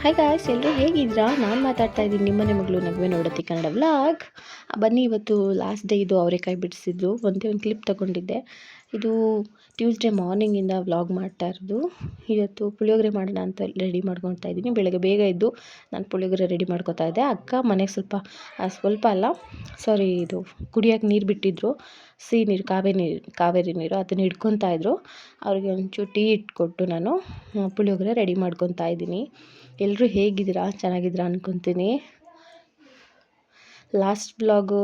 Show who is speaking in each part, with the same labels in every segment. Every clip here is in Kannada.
Speaker 1: ಹಾಯ್ ಗಾಯ್ಸ್ ಎಲ್ಲರೂ ಹೇಗಿದ್ದೀರಾ ನಾನು ಮಾತಾಡ್ತಾ ಇದ್ದೀನಿ ನಿಮ್ಮನೆ ಮಗಳು ನಗುವೆ ನೋಡತ್ತಿ ಕನ್ನಡ ವ್ಲಾಗ್ ಬನ್ನಿ, ಇವತ್ತು ಲಾಸ್ಟ್ ಡೇ ಇದು ಅವರೆಕಾಯಿ ಬಿಡಿಸಿದ್ರು. ಒಂದೇ ಒಂದು ಕ್ಲಿಪ್ ತಗೊಂಡಿದ್ದೆ. ಇದು ಟ್ಯೂಸ್ಡೇ ಮಾರ್ನಿಂಗಿಂದ ವ್ಲಾಗ್ ಮಾಡ್ತಾ ಇರೋದು. ಇವತ್ತು ಪುಳಿಯೋಗರೆ ಮಾಡೋಣ ಅಂತ ರೆಡಿ ಮಾಡ್ಕೊತಾ ಇದ್ದೀನಿ. ಬೆಳಗ್ಗೆ ಬೇಗ ಇದ್ದು ನಾನು ಪುಳಿಯೋಗರೆ ರೆಡಿ ಮಾಡ್ಕೊತಾ ಇದ್ದೆ. ಅಕ್ಕ ಮನೆಗೆ ಸ್ವಲ್ಪ ಸ್ವಲ್ಪ ಅಲ್ಲ ಸಾರಿ ಇದು ಕುಡಿಯೋಕೆ ನೀರು ಬಿಟ್ಟಿದ್ರು. ಸಿಹಿ ನೀರು, ಕಾವೇರಿ ನೀರು ಕಾವೇರಿ ನೀರು ಅದನ್ನು ಹಿಡ್ಕೊತಾ ಇದ್ರು. ಅವ್ರಿಗೆ ಒಂಚೂರು ಟೀ ಇಟ್ಕೊಟ್ಟು ನಾನು ಪುಳಿಯೋಗರೆ ರೆಡಿ ಮಾಡ್ಕೊತಾ ಇದ್ದೀನಿ. ಎಲ್ಲರೂ ಹೇಗಿದ್ದೀರಾ? ಚೆನ್ನಾಗಿದ್ದೀರಾ ಅಂದ್ಕೊತೀನಿ ಲಾಸ್ಟ್ ಬ್ಲಾಗು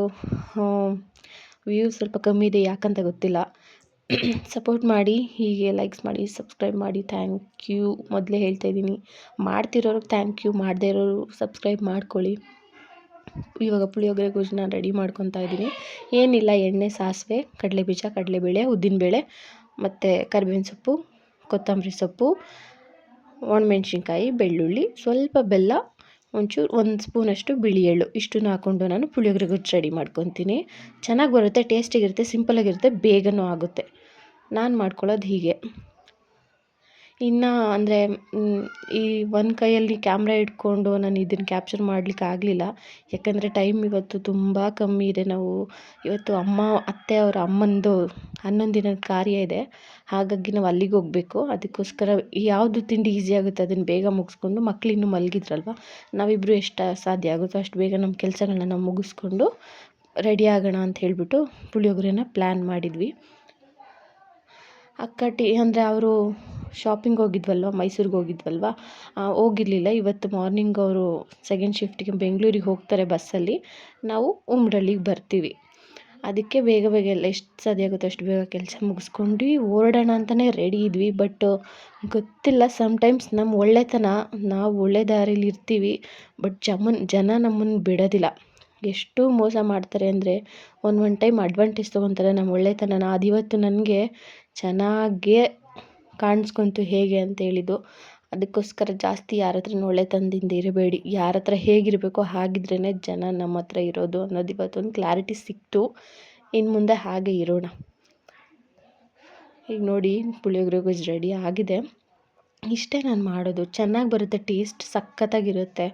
Speaker 1: ವ್ಯೂ ಸ್ವಲ್ಪ ಕಮ್ಮಿ ಇದೆ, ಯಾಕಂತ ಗೊತ್ತಿಲ್ಲ. ಸಪೋರ್ಟ್ ಮಾಡಿ, ಹೀಗೆ ಲೈಕ್ಸ್ ಮಾಡಿ, ಸಬ್ಸ್ಕ್ರೈಬ್ ಮಾಡಿ, ಥ್ಯಾಂಕ್ ಯು. ಮೊದಲೇ ಹೇಳ್ತಾ ಇದ್ದೀನಿ. ಮಾಡ್ತಿರೋರಿಗೆ ಥ್ಯಾಂಕ್ ಯು, ಮಾಡದೇ ಇರೋರು ಸಬ್ಸ್ಕ್ರೈಬ್ ಮಾಡ್ಕೊಳ್ಳಿ. ಇವಾಗ ಪುಳಿಯೋಗರೆ ಗೊಜ್ಜು ರೆಡಿ ಮಾಡ್ಕೊತಾ ಇದ್ದೀನಿ. ಏನಿಲ್ಲ, ಎಣ್ಣೆ, ಸಾಸಿವೆ, ಕಡಲೆಬೀಜ, ಕಡಲೆಬೇಳೆ, ಉದ್ದಿನಬೇಳೆ, ಮತ್ತು ಕರಿಬೇವಿನ ಸೊಪ್ಪು, ಕೊತ್ತಂಬರಿ ಸೊಪ್ಪು ಒಣಮೆಣ್ಸಿನ್ಕಾಯಿ, ಬೆಳ್ಳುಳ್ಳಿ, ಸ್ವಲ್ಪ ಬೆಲ್ಲ, ಒಂಚೂರು ಒಂದು ಸ್ಪೂನಷ್ಟು ಬಿಳಿ ಎಳ್ಳು. ಇಷ್ಟನ್ನು ಹಾಕ್ಕೊಂಡು ನಾನು ಪುಳಿಯೋಗರೆ ಗೊಜ್ಜು ರೆಡಿ ಮಾಡ್ಕೊತೀನಿ. ಚೆನ್ನಾಗಿ ಬರುತ್ತೆ ಟೇಸ್ಟಿಗಿರುತ್ತೆ ಸಿಂಪಲಾಗಿರುತ್ತೆ ಬೇಗನೂ ಆಗುತ್ತೆ. ನಾನು ಮಾಡ್ಕೊಳ್ಳೋದು ಹೀಗೆ. ಇನ್ನು ಅಂದರೆ ಈ ಒಂದು ಕೈಯಲ್ಲಿ ಕ್ಯಾಮ್ರಾ ಇಟ್ಕೊಂಡು ನಾನು ಇದನ್ನು ಕ್ಯಾಪ್ಚರ್ ಮಾಡ್ಲಿಕ್ಕೆ ಆಗಲಿಲ್ಲ. ಯಾಕಂದರೆ ಟೈಮ್ ಇವತ್ತು ತುಂಬ ಕಮ್ಮಿ ಇದೆ. ನಾವು ಇವತ್ತು ಅಮ್ಮ, ಅತ್ತೆ ಅವರ ಅಮ್ಮಂದು ಹನ್ನೊಂದು ದಿನದ ಕಾರ್ಯ ಇದೆ. ಹಾಗಾಗಿ ನಾವು ಅಲ್ಲಿಗೆ ಹೋಗಬೇಕು. ಅದಕ್ಕೋಸ್ಕರ ಯಾವುದು ತಿಂಡಿ ಈಸಿ ಆಗುತ್ತೆ ಅದನ್ನು ಬೇಗ ಮುಗಿಸ್ಕೊಂಡು ಮಕ್ಳು ಇನ್ನೂ ಮಲಗಿದ್ರಲ್ವ? ನಾವಿಬ್ಬರು ಎಷ್ಟು ಸಾಧ್ಯ ಆಗುತ್ತೋ ಅಷ್ಟು ಬೇಗ ನಮ್ಮ ಕೆಲಸಗಳನ್ನ ನಾವು ಮುಗಿಸ್ಕೊಂಡು ರೆಡಿ ಆಗೋಣ ಅಂತ ಹೇಳಿಬಿಟ್ಟು ಪುಳಿಯೋಗರೆನ ಪ್ಲ್ಯಾನ್ ಮಾಡಿದ್ವಿ. ಅಕ್ಕ ಟಿ ಅಂದರೆ ಅವರು ಶಾಪಿಂಗ್ ಹೋಗಿದ್ವಲ್ವ, ಮೈಸೂರಿಗೆ ಹೋಗಿದ್ವಲ್ವ? ಹೋಗಿರಲಿಲ್ಲ. ಇವತ್ತು ಮಾರ್ನಿಂಗ್ ಅವರು ಸೆಕೆಂಡ್ ಶಿಫ್ಟಿಗೆ ಬೆಂಗಳೂರಿಗೆ ಹೋಗ್ತಾರೆ ಬಸ್ಸಲ್ಲಿ ನಾವು ಉಮ್ರಳ್ಳಿಗೆ ಬರ್ತೀವಿ. ಅದಕ್ಕೆ ಬೇಗ ಬೇಗ ಎಲ್ಲ ಎಷ್ಟು ಸಾಧ್ಯ ಆಗುತ್ತೆ ಅಷ್ಟು ಬೇಗ ಕೆಲಸ ಮುಗಿಸ್ಕೊಂಡು ಹೊರಡೋಣ ಅಂತಲೇ ರೆಡಿ ಇದ್ವಿ. ಬಟ್ ಗೊತ್ತಿಲ್ಲ ಸಮ್ಟೈಮ್ಸ್ ನಮ್ಮ ಒಳ್ಳೆತನ, ನಾವು ಒಳ್ಳೆ ದಾರಿಲಿ ಇರ್ತೀವಿ. ಬಟ್ ಜಮನ್, ಜನ ನಮ್ಮನ್ನು ಬಿಡೋದಿಲ್ಲ. ಎಷ್ಟು ಮೋಸ ಮಾಡ್ತಾರೆ ಅಂದರೆ, ಒಂದು ಒಂದು ಟೈಮ್ ಅಡ್ವಾಂಟೇಜ್ ತೊಗೊತಾರೆ ನಮ್ಮ ಒಳ್ಳೆತನನ. ಅದಿವತ್ತು ನನಗೆ ಚೆನ್ನಾಗೇ ಕಾಣಿಸ್ಕೊಂತು ಹೇಗೆ ಅಂತ ಹೇಳಿದ್ದು. ಅದಕ್ಕೋಸ್ಕರ ಜಾಸ್ತಿ ಯಾರ ಹತ್ರನೂ ಒಳ್ಳೆತನದಿಂದ ಇರಬೇಡಿ. ಯಾರ ಹತ್ರ ಹೇಗಿರಬೇಕೋ ಹಾಗಿದ್ರೇ ಜನ ನಮ್ಮ ಹತ್ರ ಇರೋದು ಅನ್ನೋದು ಇವತ್ತೊಂದು ಕ್ಲಾರಿಟಿ ಸಿಕ್ತು. ಇನ್ನು ಮುಂದೆ ಹಾಗೆ ಇರೋಣ. ಈಗ ನೋಡಿ ಪುಳಿಯೋಗರೆ ಗೊಜ್ಜು ರೆಡಿ ಆಗಿದೆ. ಇಷ್ಟೇ ನಾನು ಮಾಡೋದು. ಚೆನ್ನಾಗಿ ಬರುತ್ತೆ ಟೇಸ್ಟ್ ಸಖತ್ತಾಗಿರುತ್ತೆ.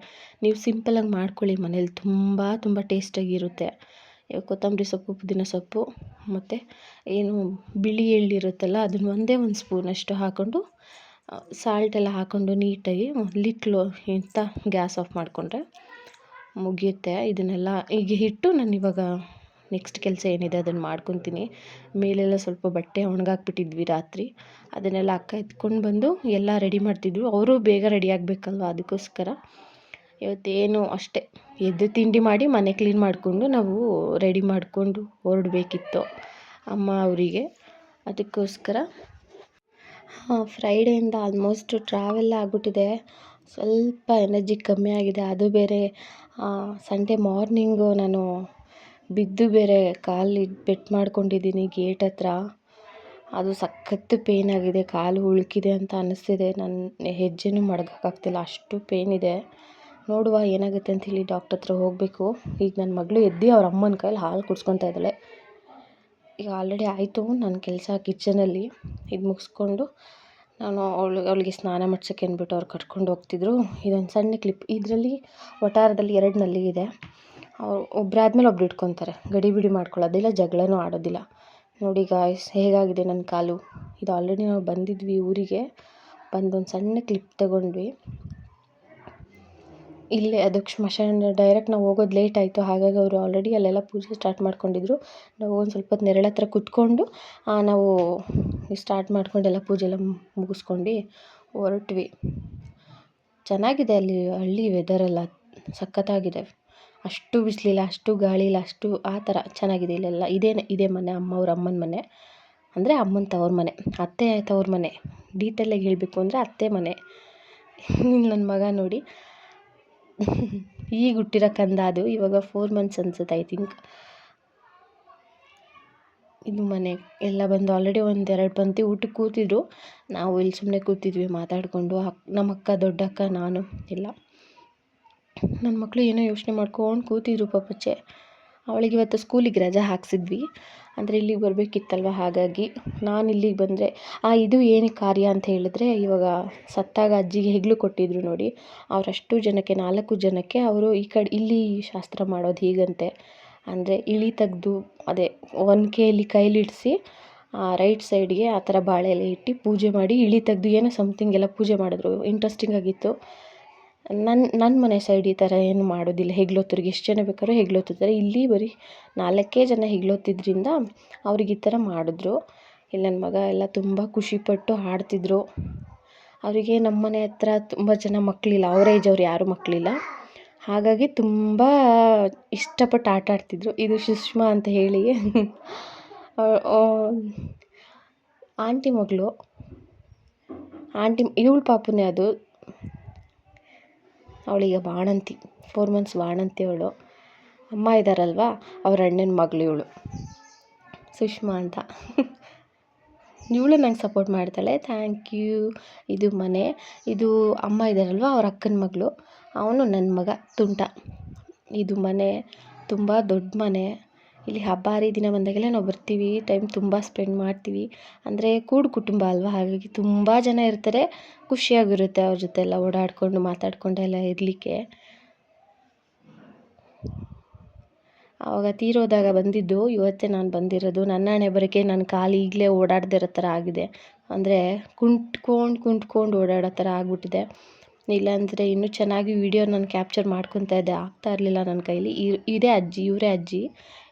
Speaker 1: ನೀವು ಸಿಂಪಲಾಗಿ ಮಾಡ್ಕೊಳ್ಳಿ ಮನೇಲಿ. ತುಂಬ ತುಂಬ ಟೇಸ್ಟಾಗಿರುತ್ತೆ ಕೊತ್ತಂಬರಿ ಸೊಪ್ಪು, ಪುದೀನ ಸೊಪ್ಪು ಮತ್ತು ಏನು ಬಿಳಿ ಎಳ್ಳಿರುತ್ತಲ್ಲ ಅದನ್ನ ಒಂದೇ ಒಂದು ಸ್ಪೂನಷ್ಟು ಹಾಕ್ಕೊಂಡು ಸಾಲ್ಟೆಲ್ಲ ಹಾಕ್ಕೊಂಡು ನೀಟಾಗಿ ಲಿಟ್ಲು ಇಂಥ ಗ್ಯಾಸ್ ಆಫ್ ಮಾಡಿಕೊಂಡ್ರೆ ಮುಗಿಯುತ್ತೆ. ಇದನ್ನೆಲ್ಲ ಈಗ ಹಿಟ್ಟು ನಾನು ಇವಾಗ ನೆಕ್ಸ್ಟ್ ಕೆಲಸ ಏನಿದೆ ಅದನ್ನು ಮಾಡ್ಕೊತೀನಿ. ಮೇಲೆಲ್ಲ ಸ್ವಲ್ಪ ಬಟ್ಟೆ ಒಣಗಾಕ್ಬಿಟ್ಟಿದ್ವಿ ರಾತ್ರಿ. ಅದನ್ನೆಲ್ಲ ಅಕ್ಕ ಎತ್ಕೊಂಡು ಬಂದು ಎಲ್ಲ ರೆಡಿ ಮಾಡ್ತಿದ್ವಿ ಅವರು ಬೇಗ ರೆಡಿ ಆಗಬೇಕಲ್ವ ಅದಕ್ಕೋಸ್ಕರ. ಇವತ್ತೇನು ಅಷ್ಟೇ. ಎದ್ದು ತಿಂಡಿ ಮಾಡಿ ಮನೆ ಕ್ಲೀನ್ ಮಾಡಿಕೊಂಡು ನಾವು ರೆಡಿ ಮಾಡಿಕೊಂಡು ಹೊರಡ್ಬೇಕಿತ್ತು ಅಮ್ಮ ಅವರಿಗೆ. ಅದಕ್ಕೋಸ್ಕರ ಹಾಂ ಫ್ರೈಡೆಯಿಂದ ಆಲ್ಮೋಸ್ಟ್ ಟ್ರಾವೆಲ್ ಆಗಿಬಿಟ್ಟಿದೆ. ಸ್ವಲ್ಪ ಎನರ್ಜಿ ಕಮ್ಮಿ ಆಗಿದೆ. ಅದು ಬೇರೆ ಸಂಡೇ ಮಾರ್ನಿಂಗು ನಾನು ಬಿದ್ದು ಬೇರೆ ಕಾಲು ಪೆಟ್ಟು ಮಾಡ್ಕೊಂಡಿದ್ದೀನಿ ಗೇಟ್ ಹತ್ರ. ಅದು ಸಖತ್ತು ಪೇಯ್ನ್ ಆಗಿದೆ. ಕಾಲು ಉಳುಕಿದೆ ಅಂತ ಅನ್ನಿಸ್ತಿದೆ ನನ್ನ ಹೆಜ್ಜೆನೂ ಮಡಗಕ್ಕಾಗ್ತಿಲ್ಲ ಅಷ್ಟು ಪೇಯ್ನ್ ಇದೆ. ನೋಡುವ ಏನಾಗುತ್ತೆ ಅಂತ ಹೇಳಿ ಡಾಕ್ಟ್ರ್ ಹತ್ರ ಹೋಗಬೇಕು. ಈಗ ನನ್ನ ಮಗಳು ಎದ್ದು ಅವ್ರ ಅಮ್ಮನ ಕೈಯಲ್ಲಿ ಹಾಲು ಕುಡ್ಸ್ಕೊತಾ ಇದ್ದಾಳೆ. ಈಗ ಆಲ್ರೆಡಿ ಆಯಿತು ನನ್ನ ಕೆಲಸ ಕಿಚನಲ್ಲಿ ಇದು ಮುಗಿಸ್ಕೊಂಡು ನಾನು ಅವಳು, ಅವಳಿಗೆ ಸ್ನಾನ ಮಾಡ್ಸೋಕ್ಕೆ ಅಂದ್ಬಿಟ್ಟು ಅವ್ರು ಕರ್ಕೊಂಡು ಹೋಗ್ತಿದ್ರು. ಇದೊಂದು ಸಣ್ಣ ಕ್ಲಿಪ್ ಇದರಲ್ಲಿ ವಟಾರದಲ್ಲಿ ಎರಡು ನಲ್ಲಿ ಇದೆ. ಅವ್ರು ಆದಮೇಲೆ ಒಬ್ರು ಇಟ್ಕೊತಾರೆ. ಗಡಿಬಿಡಿ ಮಾಡ್ಕೊಳ್ಳೋದಿಲ್ಲ ಜಗಳನೂ ಆಡೋದಿಲ್ಲ. ನೋಡಿ ಗಾಯ್ಸ್ ಹೇಗಾಗಿದೆ ನನ್ನ ಕಾಲು? ಇದು ಆಲ್ರೆಡಿ ನಾವು ಬಂದಿದ್ವಿ ಊರಿಗೆ. ಬಂದೊಂದು ಸಣ್ಣ ಕ್ಲಿಪ್ ತಗೊಂಡ್ವಿ. ಇಲ್ಲೇ ಅದು ಸ್ಮಶಾನ ಡೈರೆಕ್ಟ್ ನಾವು ಹೋಗೋದು ಲೇಟ್ ಆಯಿತು. ಹಾಗಾಗಿ ಅವರು ಆಲ್ರೆಡಿ ಅಲ್ಲೆಲ್ಲ ಪೂಜೆ ಸ್ಟಾರ್ಟ್ ಮಾಡ್ಕೊಂಡಿದ್ರು. ನಾವು ಒಂದು ಸ್ವಲ್ಪ ಹೊತ್ತು ನೆರಳು ಹತ್ರ ಕುತ್ಕೊಂಡು ನಾವು ಸ್ಟಾರ್ಟ್ ಮಾಡ್ಕೊಂಡೆಲ್ಲ ಪೂಜೆ ಎಲ್ಲ ಮುಗಿಸ್ಕೊಂಡು ಹೊರಟ್ವಿ. ಚೆನ್ನಾಗಿದೆ ಅಲ್ಲಿ ಹಳ್ಳಿ ವೆದರೆಲ್ಲ ಸಖತ್ತಾಗಿದೆ. ಅಷ್ಟು ಬಿಸಿಲಿಲ್ಲ, ಅಷ್ಟು ಗಾಳಿ ಇಲ್ಲ, ಅಷ್ಟು ಆ ಥರ ಚೆನ್ನಾಗಿದೆ ಇಲ್ಲೆಲ್ಲ. ಇದೇ ಇದೇ ಮನೆ ಅಮ್ಮವ್ರ ಅಮ್ಮನ ಮನೆ. ಅಂದರೆ ಅಮ್ಮನ ತವ್ರ ಮನೆ, ಅತ್ತೆ ತವ್ರ ಮನೆ. ಡೀಟೇಲಾಗಿ ಹೇಳಬೇಕು ಅಂದರೆ ಅತ್ತೆ ಮನೆ. ನನ್ನ ಮಗ ನೋಡಿ ಈಗ ಹುಟ್ಟಿರೋ ಕಂದ ಅದು ಇವಾಗ ಫೋರ್ ಮಂತ್ಸ್ ಅನ್ಸುತ್ತೆ ಐ ಥಿಂಕ್ ಇದು ಮನೆ ಎಲ್ಲ ಬಂದು ಆಲ್ರೆಡಿ ಒಂದು ಎರಡು ಪಂಕ್ತಿ ಊಟಕ್ಕೆ ಕೂತಿದ್ರು. ನಾವು ಇಲ್ಲಿ ಸುಮ್ಮನೆ ಕೂತಿದ್ವಿ, ಮಾತಾಡಿಕೊಂಡು. ಅಕ್ ನಮ್ಮ ಅಕ್ಕ ದೊಡ್ಡ ಅಕ್ಕ ನಾನು ಇಲ್ಲ ನನ್ನ ಮಕ್ಕಳು ಏನೋ ಯೋಚನೆ ಮಾಡ್ಕೊಂಡು ಕೂತಿದ್ರು ಪಾಪಚ್ಚೆ. ಅವಳಿಗೆ ಇವತ್ತು ಸ್ಕೂಲಿಗೆ ರಜೆ ಹಾಕ್ಸಿದ್ವಿ. ಅಂದರೆ ಇಲ್ಲಿಗೆ ಬರಬೇಕಿತ್ತಲ್ವ? ಹಾಗಾಗಿ ನಾನು ಇಲ್ಲಿಗೆ ಬಂದರೆ, ಆ, ಇದು ಏನು ಕಾರ್ಯ ಅಂತ ಹೇಳಿದ್ರೆ ಇವಾಗ ಸತ್ತಾಗ ಅಜ್ಜಿಗೆ ಹೆಗ್ಲು ಕೊಟ್ಟಿದ್ರು ನೋಡಿ. ಅವರಷ್ಟು ಜನಕ್ಕೆ, ನಾಲ್ಕು ಜನಕ್ಕೆ ಅವರು ಈ ಕಡೆ, ಇಲ್ಲಿ ಶಾಸ್ತ್ರ ಮಾಡೋದು ಹೀಗಂತೆ. ಅಂದರೆ ಇಳಿ ತೆಗ್ದು, ಅದೇ ಒನಕೆಯಲ್ಲಿ ಕೈಲಿಡಿಸಿ ರೈಟ್ ಸೈಡ್ಗೆ ಆ ಥರ ಬಾಳೆ ಎಲೆ ಇಟ್ಟು ಪೂಜೆ ಮಾಡಿ, ಇಳಿ ತೆಗ್ದು ಏನೋ ಸಮ್ಥಿಂಗ್ ಎಲ್ಲ ಪೂಜೆ ಮಾಡಿದ್ರು. ಇಂಟ್ರೆಸ್ಟಿಂಗ್ ಆಗಿತ್ತು. ನನ್ನ ನನ್ನ ಮನೆ ಸೈಡ್ ಈ ಥರ ಏನು ಮಾಡೋದಿಲ್ಲ. ಹೆಗ್ಲೊತ್ತರಿಗೆ ಎಷ್ಟು ಜನ ಬೇಕಾದ್ರೂ ಹೆಗ್ಲೊತ್ತಿದ್ದಾರೆ ಇಲ್ಲಿ ಬರೀ ನಾಲ್ಕೇ ಜನ ಹೆಗ್ಲೊತ್ತಿದ್ದರಿಂದ ಅವ್ರಿಗೆ ಈ ಥರ ಮಾಡಿದ್ರು. ಇಲ್ಲಿ ನನ್ನ ಮಗ ಎಲ್ಲ ತುಂಬ ಖುಷಿಪಟ್ಟು ಹಾಡ್ತಿದ್ರು. ಅವರಿಗೆ ನಮ್ಮ ಮನೆ ಹತ್ರ ತುಂಬ ಜನ ಮಕ್ಕಳಿಲ್ಲ ಅವರ ಏಜ್ ಅವ್ರು ಯಾರೂ ಮಕ್ಕಳಿಲ್ಲ ಹಾಗಾಗಿ ತುಂಬ ಇಷ್ಟಪಟ್ಟು ಆಟ ಆಡ್ತಿದ್ರು. ಇದು ಸುಷ್ಮಾ ಅಂತ ಹೇಳಿ. ಆಂಟಿ ಮಗಳು. ಆಂಟಿ, ಇವಳ ಪಾಪುನೇ ಅದು. ಅವಳೀಗ ಬಾಣಂತಿ ಫೋರ್ ಮಂತ್ಸ್ ಬಾಣಂತಿ ಅವಳು. ಅಮ್ಮ ಇದ್ದಾರಲ್ವ ಅವ್ರ ಅಣ್ಣನ ಮಗಳು ಇವಳು. ಸುಷ್ಮಾ ಅಂತ. ಇವಳು ನಂಗೆ ಸಪೋರ್ಟ್ ಮಾಡ್ತಾಳೆ. ಥ್ಯಾಂಕ್ ಯು ಇದು ಮನೆ. ಇದು ಅಮ್ಮ ಇದ್ದಾರಲ್ವ ಅವ್ರ ಅಕ್ಕನ ಮಗಳು. ಅವನು ನನ್ನ ಮಗ. ತುಂಟ. ಇದು ಮನೆ. ತುಂಬ ದೊಡ್ಡ ಮನೆ. ಇಲ್ಲಿ ಹಬ್ಬ ಹರಿದಿನ ಬಂದಾಗೆಲ್ಲ ನಾವು ಬರ್ತೀವಿ ಟೈಮ್ ತುಂಬ ಸ್ಪೆಂಡ್ ಮಾಡ್ತೀವಿ. ಅಂದರೆ ಕೂಡು ಕುಟುಂಬ ಅಲ್ವಾ? ಹಾಗಾಗಿ ತುಂಬ ಜನ ಇರ್ತಾರೆ, ಖುಷಿಯಾಗಿರುತ್ತೆ ಅವ್ರ ಜೊತೆ ಎಲ್ಲ ಓಡಾಡಿಕೊಂಡು ಮಾತಾಡಿಕೊಂಡು ಎಲ್ಲ ಇರಲಿಕ್ಕೆ. ಆವಾಗ ತೀರೋದಾಗ ಬಂದಿದ್ದು, ಇವತ್ತೇ ನಾನು ಬಂದಿರೋದು. ನನ್ನ ಹಣೆ ಬರೋಕ್ಕೆ ನನ್ನ ಕಾಲು ಈಗಲೇ ಓಡಾಡದಿರೋ ಥರ ಆಗಿದೆ. ಅಂದರೆ ಕುಂಟ್ಕೊಂಡು ಕುಂಟ್ಕೊಂಡು ಓಡಾಡೋ ಥರ ಆಗಿಬಿಟ್ಟಿದೆ. ಇಲ್ಲಾಂದರೆ ಇನ್ನೂ ಚೆನ್ನಾಗಿ ವಿಡಿಯೋ ನಾನು ಕ್ಯಾಪ್ಚರ್ ಮಾಡ್ಕೊತಾ ಇದ್ದೆ, ಆಗ್ತಾ ಇರಲಿಲ್ಲ ನನ್ನ ಕೈಲಿ. ಇದೇ ಅಜ್ಜಿ, ಇವರೇ ಅಜ್ಜಿ.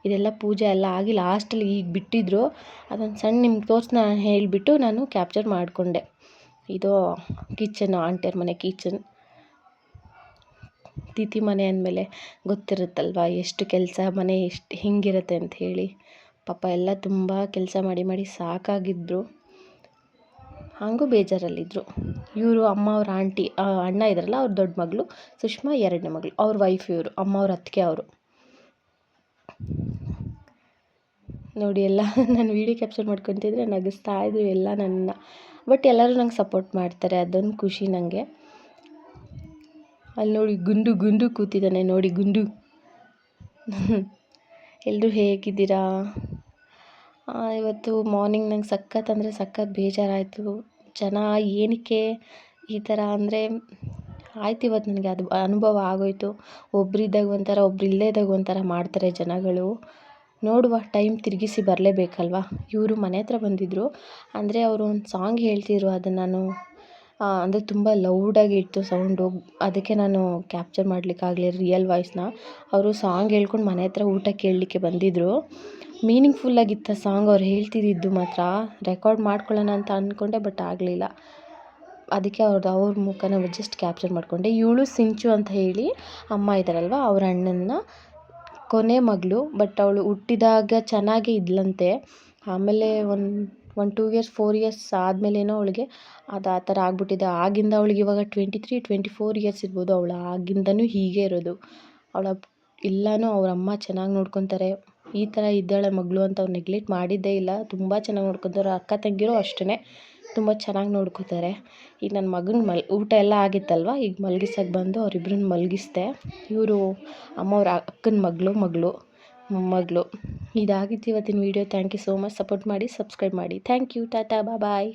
Speaker 1: ಇದೆಲ್ಲ ಪೂಜೆ ಎಲ್ಲ ಆಗಿ ಲಾಸ್ಟಲ್ಲಿ ಈಗ ಬಿಟ್ಟಿದ್ರು. ಅದೊಂದು ಸಣ್ಣ ನಿಮ್ಗೆ ತೋರ್ಸ್ನ ಹೇಳಿಬಿಟ್ಟು ನಾನು ಕ್ಯಾಪ್ಚರ್ ಮಾಡಿಕೊಂಡೆ. ಇದು ಕಿಚನ್ ಆಂಟಿಯರ ಮನೆ ಕಿಚನ್ ತಿಥಿ ಮನೆ ಅಂದಮೇಲೆ ಗೊತ್ತಿರುತ್ತಲ್ವ ಎಷ್ಟು ಕೆಲಸ, ಮನೆ ಎಷ್ಟು ಹೇಗಿರುತ್ತೆ ಅಂತ ಹೇಳಿ. ಪಾಪ ಎಲ್ಲ ತುಂಬ ಕೆಲಸ ಮಾಡಿ ಮಾಡಿ ಸಾಕಾಗಿದ್ರು. ಹಾಗೂ ಬೇಜಾರಲ್ಲಿದ್ದರು ಇವರು ಅಮ್ಮ ಅವ್ರ ಆಂಟಿ ಅಣ್ಣ ಇದ್ದಾರಲ್ಲ ಅವ್ರ ದೊಡ್ಡ ಮಗಳು, ಸುಷ್ಮಾ ಎರಡನೇ ಮಗಳು, ಅವ್ರ ವೈಫ್ ಇವರು, ಅಮ್ಮ ಅವ್ರ ಅತ್ತಿಗೆ ಅವರು. ನೋಡಿ ಎಲ್ಲ ನಾನು ವೀಡಿಯೋ ಕ್ಯಾಪ್ಚರ್ ಮಾಡ್ಕೊತಿದ್ರೆ ನಗಿಸ್ತಾ ಇದ್ರು ಎಲ್ಲ ನನ್ನ ಬಟ್ ಎಲ್ಲರೂ ನಂಗೆ ಸಪೋರ್ಟ್ ಮಾಡ್ತಾರೆ, ಅದೊಂದು ಖುಷಿ ನನಗೆ ಅಲ್ಲಿ ನೋಡಿ ಗುಂಡು ಗುಂಡು ಕೂತಿದ್ದಾನೆ, ನೋಡಿ ಗುಂಡು. ಎಲ್ಲರೂ ಹೇಗಿದ್ದೀರಾ? ಇವತ್ತು ಮಾರ್ನಿಂಗ್ ನಂಗೆ ಸಖತ್ ಅಂದರೆ ಸಖತ್ ಬೇಜಾರಾಯಿತು. ಜನ ಏನಕ್ಕೆ ಈ ಥರ ಅಂದರೆ ಆಯ್ತು ಇವತ್ತು ನನಗೆ ಅದು ಅನುಭವ ಆಗೋಯಿತು. ಒಬ್ಬರಿದ್ದಾಗ ಒಂಥರ, ಒಬ್ರು ಇಲ್ಲದೇ ಇದ್ದಾಗ ಒಂಥರ ಮಾಡ್ತಾರೆ ಜನಗಳು. ನೋಡುವ ಟೈಮ್ ತಿರುಗಿಸಿ ಬರಲೇಬೇಕಲ್ವಾ? ಇವರು ಮನೆ ಹತ್ರ ಬಂದಿದ್ದರು ಅಂದರೆ ಅವರು ಒಂದು ಸಾಂಗ್ ಹೇಳ್ತಿದ್ರು ಅದನ್ನು ನಾನು ಅಂದರೆ ತುಂಬ ಲೌಡಾಗಿ ಇತ್ತು ಸೌಂಡು ಅದಕ್ಕೆ ನಾನು ಕ್ಯಾಪ್ಚರ್ ಮಾಡಲಿಕ್ಕಾಗಲಿ ರಿಯಲ್ ವಾಯ್ಸ್ನ ಅವರು ಸಾಂಗ್ ಹೇಳ್ಕೊಂಡು ಮನೆ ಹತ್ರ ಊಟ ಕೇಳಲಿಕ್ಕೆ ಬಂದಿದ್ದರು ಮೀನಿಂಗ್ಫುಲ್ಲಾಗಿತ್ತು ಸಾಂಗ್ ಅವ್ರು ಹೇಳ್ತಿದ್ದಿದ್ದು ಮಾತ್ರ. ರೆಕಾರ್ಡ್ ಮಾಡ್ಕೊಳ್ಳೋಣ ಅಂತ ಅಂದ್ಕೊಂಡೆ ಬಟ್ ಆಗಲಿಲ್ಲ. ಅದಕ್ಕೆ ಅವ್ರದ್ದು ಅವ್ರ ಮುಖನ ಜಸ್ಟ್ ಕ್ಯಾಪ್ಚರ್ ಮಾಡಿಕೊಂಡೆ. ಇವಳು ಸಿಂಚು ಅಂತ ಹೇಳಿ ಅಮ್ಮ ಇದ್ದಾರಲ್ವ ಅವ್ರ ಅಣ್ಣನ ಕೊನೆ ಮಗಳು, ಬಟ್ ಅವಳು ಹುಟ್ಟಿದಾಗ ಚೆನ್ನಾಗೇ ಇದ್ಲಂತೆ. ಆಮೇಲೆ ಒಂದು one two years four years ಆದಮೇಲೇನೋ ಅವಳಿಗೆ ಅದು ಆ ಥರ ಆಗಿಬಿಟ್ಟಿದೆ. ಆಗಿಂದ ಅವಳಿಗೆ ಇವಾಗ twenty three twenty four years ಇರ್ಬೋದು. ಅವಳು ಆಗಿಂದನೂ ಹೀಗೆ ಇರೋದು. ಅವಳ, ಇಲ್ಲನೂ ಅವ್ರ ಅಮ್ಮ ಚೆನ್ನಾಗಿ ನೋಡ್ಕೊತಾರೆ. ಈ ಥರ ಇದ್ದಾಳೆ ಮಗಳು ಅಂತ ಅವ್ರು ನೆಗ್ಲೆಕ್ಟ್ ಮಾಡಿದ್ದೇ ಇಲ್ಲ. ತುಂಬ ಚೆನ್ನಾಗಿ ನೋಡ್ಕೊತಾರೆ. ಅಕ್ಕ ತಂಗಿಯರು ಅಷ್ಟೇ ತುಂಬ ಚೆನ್ನಾಗಿ ನೋಡ್ಕೋತಾರೆ. ಈಗ ನನ್ನ ಮಗನ ಮಲ್, ಊಟ ಎಲ್ಲ ಆಗಿತ್ತಲ್ವ? ಈಗ ಮಲ್ಗಿಸೋಕೆ ಬಂದು ಅವ್ರಿಬ್ರನ್ನ ಮಲಗಿಸ್ದೆ. ಇವರು ಅಮ್ಮವ್ರ ಅಕ್ಕನ ಮಗಳು ಮಗಳು ಮೊಮ್ಮಗಳು ಇದಾಗಿತ್ತು ಇವತ್ತಿನ video thank you so much support ಮಾಡಿ ಸಬ್ಸ್ಕ್ರೈಬ್ ಮಾಡಿ. Thank you tata bye